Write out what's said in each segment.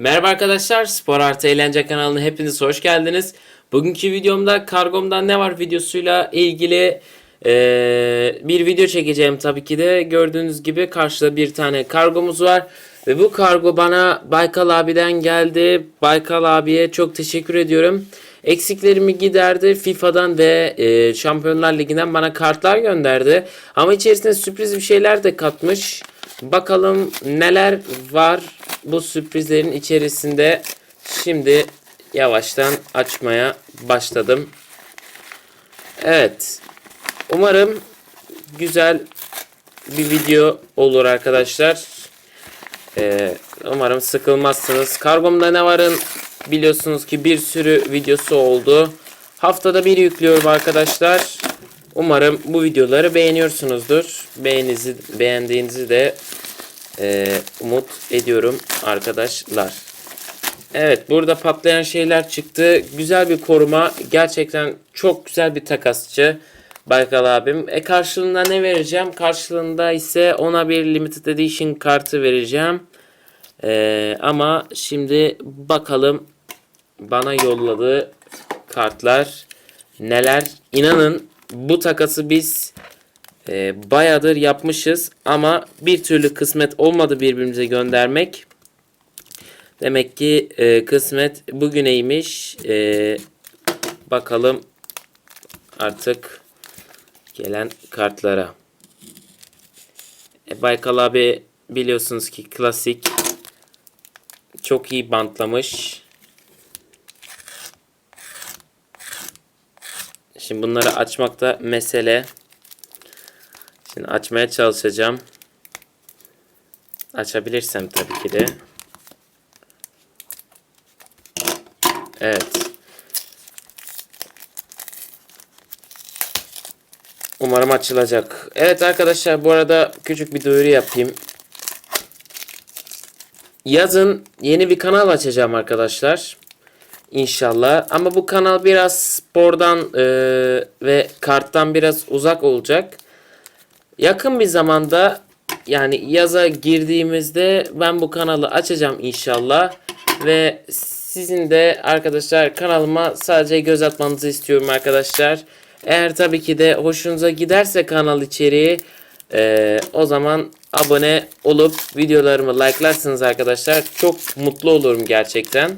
Merhaba arkadaşlar, Spor Artı Eğlence kanalına hepiniz hoş geldiniz. Bugünkü videomda kargomda ne var videosuyla ilgili eee, bir video çekeceğim tabii ki de. Gördüğünüz gibi karşıda bir tane kargomuz var. Ve bu kargo bana Baykal abiden geldi. Baykal abiye çok teşekkür ediyorum. Eksiklerimi giderdi. FIFA'dan ve eee, Şampiyonlar Ligi'nden bana kartlar gönderdi. Ama içerisine sürpriz bir şeyler de katmış. Bakalım neler var bu sürprizlerin içerisinde. Şimdi yavaştan açmaya başladım. Evet. Umarım güzel bir video olur arkadaşlar. Ee, umarım sıkılmazsınız. Kargomda ne varın biliyorsunuz ki bir sürü videosu oldu. Haftada bir yüklüyorum arkadaşlar. Umarım bu videoları beğeniyorsunuzdur. Beğenizi, beğendiğinizi de e, umut ediyorum arkadaşlar. Evet burada patlayan şeyler çıktı. Güzel bir koruma. Gerçekten çok güzel bir takasçı. Baykal abim. E karşılığında ne vereceğim? Karşılığında ise ona bir limited edition kartı vereceğim. E, ama şimdi bakalım bana yolladığı kartlar neler. İnanın bu takası biz e, bayağıdır yapmışız ama bir türlü kısmet olmadı birbirimize göndermek. Demek ki e, kısmet bugüneymiş. E, bakalım artık gelen kartlara. E, Baykal abi biliyorsunuz ki klasik çok iyi bantlamış. Şimdi bunları açmakta mesele. Şimdi açmaya çalışacağım. Açabilirsem tabii ki de. Evet. Umarım açılacak. Evet arkadaşlar bu arada küçük bir duyuru yapayım. Yazın yeni bir kanal açacağım arkadaşlar. İnşallah. Ama bu kanal biraz spordan e, ve karttan biraz uzak olacak. Yakın bir zamanda yani yaza girdiğimizde ben bu kanalı açacağım inşallah. Ve sizin de arkadaşlar kanalıma sadece göz atmanızı istiyorum arkadaşlar. Eğer tabii ki de hoşunuza giderse kanal içeriği e, o zaman abone olup videolarımı like'larsınız arkadaşlar. Çok mutlu olurum gerçekten.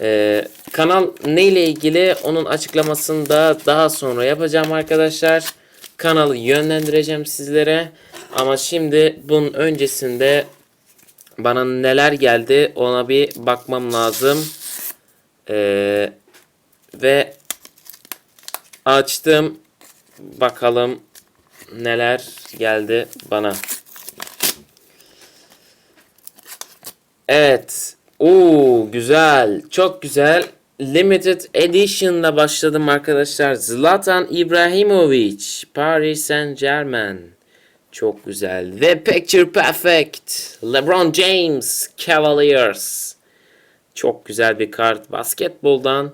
Ee, kanal ne ile ilgili onun açıklamasını da daha sonra yapacağım arkadaşlar. Kanalı yönlendireceğim sizlere. Ama şimdi bunun öncesinde bana neler geldi ona bir bakmam lazım. Ee, ve açtım. Bakalım neler geldi bana. Evet. Oo güzel. Çok güzel. Limited Edition'la başladım arkadaşlar. Zlatan İbrahimovic. Paris Saint Germain. Çok güzel. Ve Picture Perfect. LeBron James. Cavaliers. Çok güzel bir kart. Basketboldan.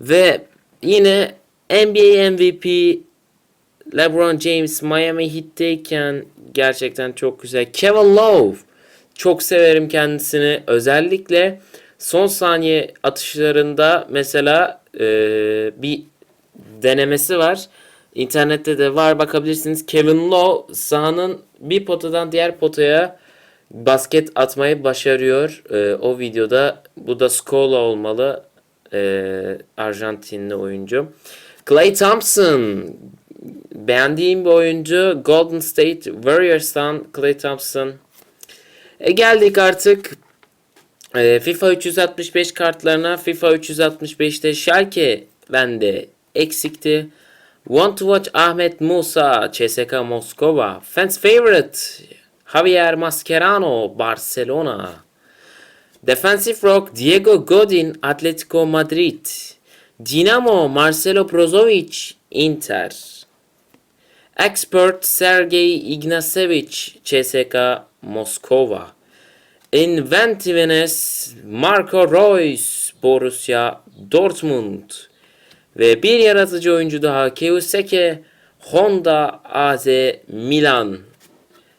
Ve yine NBA MVP LeBron James Miami Heat'teyken gerçekten çok güzel. Kevin Love. Çok severim kendisini. Özellikle son saniye atışlarında mesela e, bir denemesi var. İnternette de var bakabilirsiniz. Kevin Love sahanın bir potadan diğer potaya basket atmayı başarıyor. E, o videoda bu da Scola olmalı. E, Arjantinli oyuncu. Clay Thompson beğendiğim bir oyuncu. Golden State Warriors'tan Clay Thompson. E geldik artık e, FIFA 365 kartlarına. FIFA 365'te Schalke bende eksikti. Want to watch Ahmet Musa, CSK Moskova. Fans favorite Javier Mascherano, Barcelona. Defensive Rock Diego Godin, Atletico Madrid. Dinamo Marcelo Brozovic, Inter. Expert Sergey Ignasevich, CSK Moskova. Inventiveness Marco Reus, Borussia Dortmund. Ve bir yaratıcı oyuncu daha Keuseke Honda AZ Milan.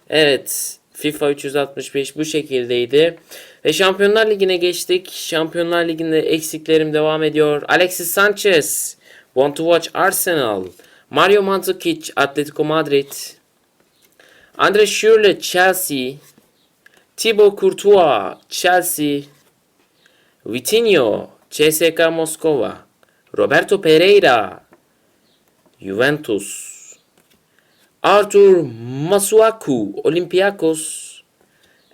Evet FIFA 365 bu şekildeydi. Ve Şampiyonlar Ligi'ne geçtik. Şampiyonlar Ligi'nde eksiklerim devam ediyor. Alexis Sanchez, Want to Watch Arsenal. Mario Mandzukic, Atletico Madrid. Andre Schürrle, Chelsea. Thibaut Courtois, Chelsea. Vitinho, CSKA Moskova. Roberto Pereira, Juventus. Arthur Masuaku, Olympiakos.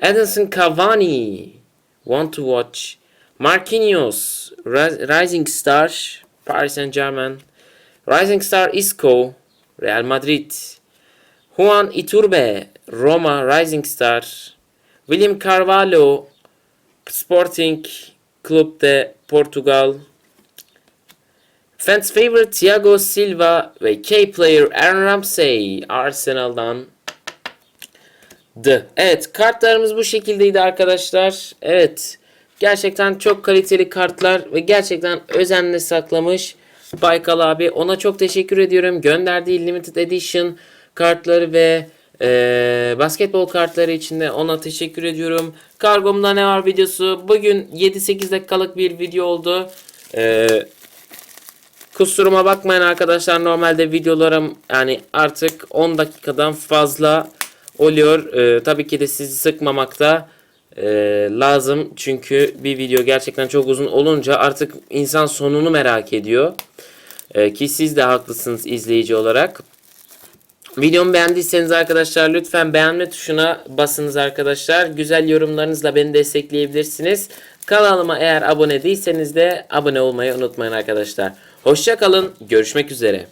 Edinson Cavani, Want to Watch. Marquinhos, Ri- Rising Star, Paris Saint-Germain. Rising Star Isco, Real Madrid. Juan Iturbe, Roma Rising Star. William Carvalho, Sporting Club de Portugal. Fans favorite Thiago Silva ve K-player Aaron Ramsey Arsenal'dan D. Evet kartlarımız bu şekildeydi arkadaşlar. Evet gerçekten çok kaliteli kartlar ve gerçekten özenle saklamış Baykal abi. Ona çok teşekkür ediyorum. Gönderdiği limited edition kartları ve eee, basketbol kartları için de ona teşekkür ediyorum. Kargomda ne var videosu. Bugün 7-8 dakikalık bir video oldu. Eee Kusuruma bakmayın arkadaşlar. Normalde videolarım yani artık 10 dakikadan fazla oluyor. Ee, tabii ki de sizi sıkmamakta e, lazım. Çünkü bir video gerçekten çok uzun olunca artık insan sonunu merak ediyor. Ee, ki siz de haklısınız izleyici olarak. Videomu beğendiyseniz arkadaşlar lütfen beğenme tuşuna basınız arkadaşlar. Güzel yorumlarınızla beni destekleyebilirsiniz. Kanalıma eğer abone değilseniz de abone olmayı unutmayın arkadaşlar. Hoşça kalın. Görüşmek üzere.